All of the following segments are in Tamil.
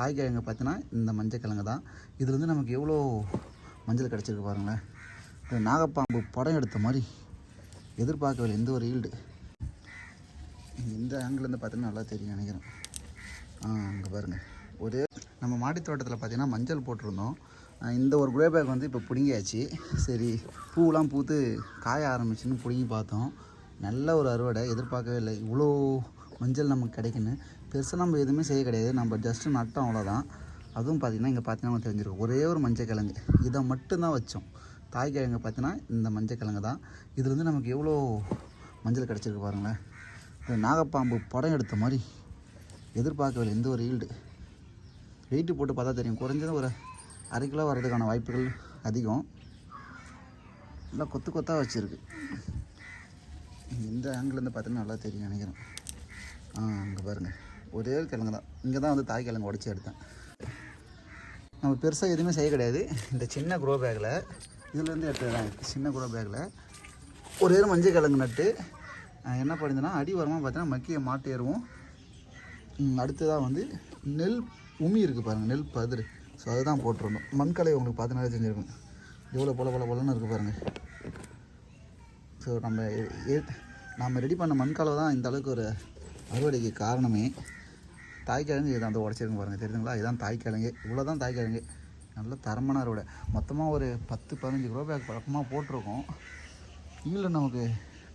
தாய் கிழங்கு பார்த்தீங்கன்னா இந்த மஞ்சள் கிழங்கு தான். இதுலேருந்து நமக்கு எவ்வளோ மஞ்சள் கிடச்சிருக்கு பாருங்களேன். நாகப்பாம்பு படம் எடுத்த மாதிரி எதிர்பார்க்கவில்லை. எந்த ஒரு ஈல்டு இந்த ஆங்கிலேருந்து பார்த்தீங்கன்னா நல்லா தெரியும் நினைக்கிறேன். ஆ அங்கே பாருங்கள் ஒரே நம்ம மாடி தோட்டத்தில் பார்த்தீங்கன்னா மஞ்சள் போட்டிருந்தோம். இந்த ஒரு குரே பேக் வந்து இப்போ பிடுங்கியாச்சு. சரி பூவெலாம் பூத்து காய ஆரம்பிச்சுன்னு பிடுங்கி பார்த்தோம். நல்ல ஒரு அறுவடை. எதிர்பார்க்கவே இல்லை. இவ்வளோ மஞ்சள் நமக்கு கிடைக்குன்னு. பெருசாக நம்ம எதுவுமே செய்ய கிடையாது. நம்ம ஜஸ்ட்டு நட்டோம் அவ்வளோதான் அதுவும் பார்த்திங்கன்னா இங்கே பார்த்தீங்கன்னா தெரிஞ்சிருக்கும். ஒரே ஒரு மஞ்சள் கிழங்கு இதை மட்டும்தான் வச்சோம். தாய் கிழங்கு பார்த்தீங்கன்னா இந்த மஞ்சள் கிழங்கு தான் இதுலேருந்து நமக்கு எவ்வளோ மஞ்சள் கிடச்சிருக்கு பாருங்களேன். நாகப்பாம்பு படம் எடுத்த மாதிரி எதிர்பார்க்கவில்லை. எந்த ஒரு ஈல்டு வெயிட்டு போட்டு பார்த்தா தெரியும். குறைஞ்சது ஒரு அரை கிலோ வர்றதுக்கான வாய்ப்புகள் அதிகம். நல்லா கொத்து கொத்தாக வச்சுருக்கு. இந்த ஆங்கிலேருந்து பார்த்தீங்கன்னா நல்லா தெரியும் நினைக்கிறேன். ஆ அங்கே பாருங்கள் ஒரே ஒரு கிழங்கு தான். இங்கே தான் வந்து தாய் கிழங்கு உடச்சி எடுத்தேன். நம்ம பெருசாக எதுவுமே செய்ய கிடையாது. இந்த சின்ன குரோ பேக்கில் இதுலேருந்து எடுத்துக்கிறேன் சின்ன குரோ பேக்கில் ஒரே ஒரு மஞ்சள் கிழங்கு நட்டு என்ன பண்ணுதுன்னா அடி வரமாக பார்த்தீங்கன்னா மக்கிய மாட்டேறுவோம் அடுத்ததாக வந்து நெல் உமி இருக்குது பாருங்கள் நெல் பதிர் ஸோ அதுதான் போட்டிருந்தோம். மண்கலை உங்களுக்கு பார்த்தனாலே தெரிஞ்சிருக்கும். எவ்வளோ போல போல போலன்னு இருக்குது பாருங்கள் ஸோ நம்ம எ- நம்ம ரெடி பண்ண மண்கலவை தான் இந்த அளவுக்கு ஒரு அறுவடைக்கு காரணமே. தாய்க்கிழங்கு இதை அந்த உடச்சிருங்க பாருங்கள் தெரியுதுங்களா? இதுதான் தாய்க்கிழங்கு. இவ்வளோ தான் தாய்க்கிழங்கு. நல்ல தரமான அறுவடை. மொத்தமாக ஒரு பத்து பதினஞ்சு கிலோ பேக் பழக்கமாக போட்டிருக்கோம். ஈல்டு நமக்கு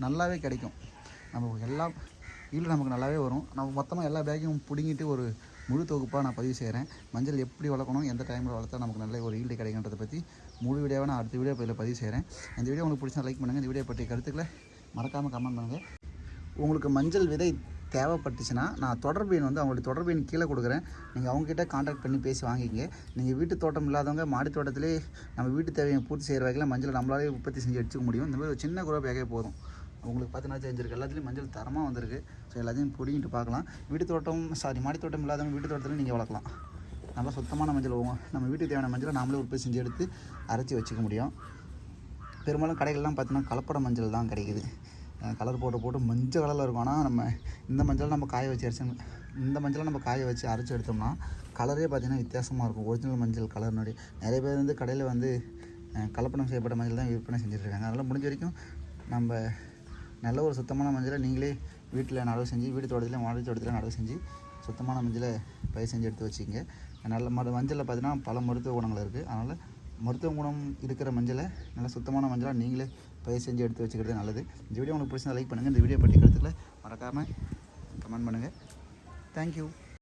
நல்லாவே கிடைக்கும். நம்ம எல்லா ஈல்டு நமக்கு நல்லாவே வரும். நம்ம மொத்தமாக எல்லா பேக்கையும் பிடுங்கிட்டு ஒரு முழு தொகுப்பாக நான் பதிவு செய்கிறேன் மஞ்சள் எப்படி வளர்க்கணும் எந்த டைமில் வளர்த்தா நமக்கு நல்ல ஒரு ஈல்டு கிடைக்குன்றதை பற்றி முழு வீடியோவை நான் அடுத்த வீடியோ இதில் பதிவு செய்கிறேன் இந்த வீடியோ உங்களுக்கு பிடிச்சா லைக் பண்ணுங்கள் இந்த வீடியோ பற்றிய கருத்துக்களை மறக்காமல் கமெண்ட் பண்ணுங்கள் உங்களுக்கு மஞ்சள் விதை தேவைப்பட்டுச்சுன்னா நான் தொடர்பு எண் வந்து அவங்களுடைய தொடர்பு எண் கீழே கொடுக்குறேன். நீங்கள் அவங்ககிட்ட காண்டாக்ட் பண்ணி பேசி வாங்கிக்கங்க. நீங்கள் வீட்டு தோட்டம் இல்லாதவங்க மாடி தோட்டத்திலே நம்ம வீட்டு தேவையை பூர்த்தி செய்கிற வகையில் மஞ்சள் நம்மளாலே உற்பத்தி செஞ்சு எடுத்துக்க முடியும். இந்த மாதிரி ஒரு சின்ன குரோ பேக்கே போதும். உங்களுக்கு பார்த்தீங்கன்னா தெரிஞ்சிருக்கு. எல்லாத்துலேயும் மஞ்சள் தரமாக வந்திருக்கு. ஸோ எல்லாத்தையும் பிடிங்கிட்டு பார்க்கலாம். வீட்டு தோட்டம் சாரி மாடி தோட்டம் இல்லாதவங்க வீட்டு தோட்டத்தில் நீங்கள் வளர்க்கலாம். நல்லா சுத்தமான மஞ்சள் நம்ம வீட்டுக்கு தேவையான மஞ்சளை நாமளே உற்பத்தி செஞ்சு எடுத்து அரைச்சி வச்சுக்க முடியும். பெரும்பாலும் கடைகள்லாம் பார்த்தீங்கன்னா கலப்பட மஞ்சள் தான் கிடைக்குது. கலர் போட்டு போட்டு மஞ்சள் கலரில் இருக்கும். ஆனால் நம்ம இந்த மஞ்சள் நம்ம காய வச்சு அரைச்சு இந்த மஞ்சளை நம்ம காய வச்சு அரைச்சி எடுத்தோம்னா கலரே பார்த்தீங்கன்னா வித்தியாசமாக இருக்கும். ஒரிஜினல் மஞ்சள் கலர்னுடைய நிறைய பேர் வந்து கடையில் வந்து கலப்பணம் கலப்படம் செய்யப்பட்ட மஞ்சள் தான் விற்பனை செஞ்சுட்ருக்காங்க அதனால் முடிஞ்ச வரைக்கும் நம்ம நல்ல ஒரு சுத்தமான மஞ்சளை நீங்களே வீட்டில் நடவு செஞ்சு வீட்டு தோட்டத்தில் மாடி தோட்டத்தில் நடவு செஞ்சு சுத்தமான மஞ்சளை பயிர் செஞ்சு எடுத்து வச்சுக்கிங்க. நல்ல மரு மஞ்சளில் பார்த்தீங்கன்னா பல மருத்துவ குணங்கள் இருக்குது அதனால் மருத்துவ குணம் இருக்கிற மஞ்சளை நல்ல சுத்தமான மஞ்சளாக நீங்களே பயிர் செஞ்சு எடுத்து வச்சுக்கிறது நல்லது. இந்த வீடியோ உங்களுக்கு பிடிச்சா லைக் பண்ணுங்கள் இந்த வீடியோ பற்றி கருத்துக்களை மறக்காமல் கமெண்ட் பண்ணுங்கள் தேங்க்யூ